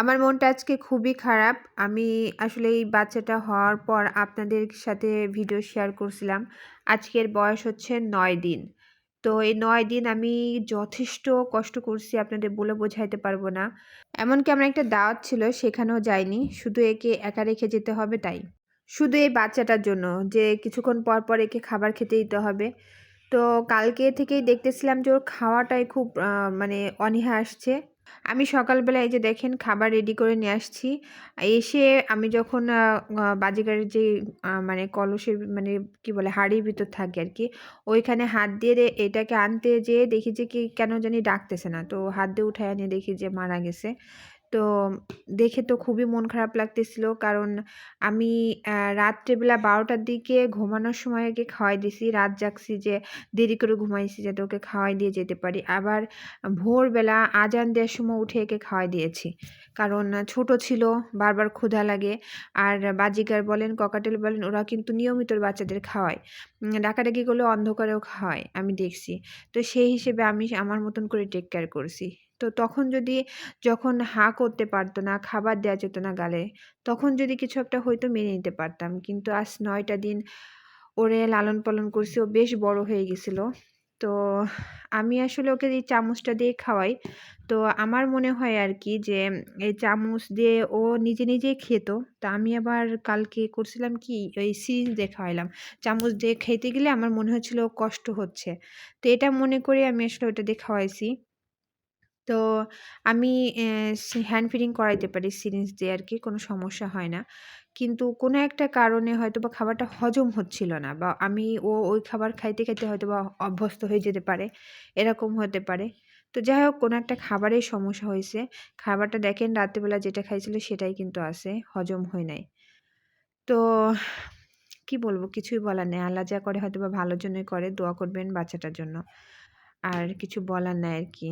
আমার মনটা আজকে খুবই খারাপ। আমি আসলে এই বাচ্চাটা হওয়ার পর আপনাদের সাথে ভিডিও শেয়ার করছিলাম। আজকের বয়স হচ্ছে নয় দিন। তো এই নয় দিন আমি যথেষ্ট কষ্ট করছি, আপনাদের বলে বোঝাইতে পারব না। এমনকি আমার একটা দাওয়াত ছিল, সেখানেও যাইনি। শুধু একে একা রেখে যেতে হবে তাই। শুধু এই বাচ্চাটার জন্য, যে কিছুক্ষণ পর পর একে খাবার খেতে দিতে হবে। তো কালকে থেকেই দেখতেছিলাম যে ওর খাওয়াটাই খুব মানে অনীহা আসছে। আমি সকালবেলা এই যে দেখেন খাবার রেডি করে নিয়ে আসছি। এসে আমি যখন বাজিগারের যে মানে কলসের মানে কি বলে, হাড়ির ভিতর থাকে আর কি ওইখানে হাত দিয়ে এটাকে আনতে যেয়ে দেখি যে কি, কেন জানি ডাকতেছে না। তো হাত দিয়ে উঠায় নিয়ে দেখি যে মারা গেছে। তো দেখে তো খুবই মন খারাপ লাগতেছিল। কারণ আমি রাত্রেবেলা বারোটার দিকে ঘুমানোর সময় ওকে খাওয়াই দিছি। রাত জাগছি যে দেরি করে ঘুমাইছি যাতে ওকে খাওয়াই দিয়ে যেতে পারি। আবার ভোরবেলা আজান দেওয়ার সময় উঠে একে খাওয়াই দিয়েছি। কারণ ছোট ছিল, বারবার ক্ষুধা লাগে। আর বাজিকার বলেন, ককাটেল বলেন, ওরা কিন্তু নিয়মিত বাচ্চাদের খাওয়ায়। ডাকাডাকি করলে অন্ধকারেও খাওয়ায়, আমি দেখছি। তো সেই হিসেবে আমি আমার মতন করে টেক কেয়ার করছি। তো তখন যদি যখন হা করতে পারতো না, খাবার দেওয়া যেত না গালে, তখন যদি কিছু একটা হয়তো মেনে নিতে পারতাম। কিন্তু আজ নয়টা দিন ওরে লালন পালন করছি, ও বেশ বড় হয়ে গেছিল। তো আমি আসলে ওকে এই চামচটা দিয়ে খাওয়াই। তো আমার মনে হয় আর কি যে, এই চামচ দিয়ে ও নিজে নিজেই খেত। তা আমি আবার কালকে করছিলাম কি, ওই সিরিঞ্জ দিয়ে খাওয়াইলাম। চামচ দিয়ে খেতে গেলে আমার মনে হচ্ছিল কষ্ট হচ্ছে। তো এটা মনে করে আমি আসলে ওটা দিয়ে খাওয়াইছি। তো আমি হ্যান্ড ফিডিং করাইতে পারি সিরিঞ্জ দিয়ে আর কি কোনো সমস্যা হয় না। কিন্তু কোনো একটা কারণে হয়তো বা খাবারটা হজম হচ্ছিল না বা আমি ও, ওই খাবার খাইতে খাইতে হয়তো বা অভ্যস্ত হয়ে যেতে পারে, এরকম হতে পারে। তো যাই হোক, কোনো একটা খাবারের সমস্যা হয়েছে। খাবারটা দেখেন রাত্রিবেলা যেটা খাইছিল সেটাই কিন্তু আছে, হজম হয় নাই। তো কি বলব, কিছুই বলার নেই। আল্লাহ যা করে হয়তো বা ভালোর জন্যই করে, দোয়া করবেন বাচ্চাটার জন্য। আর কিছু বলার নাই আর কি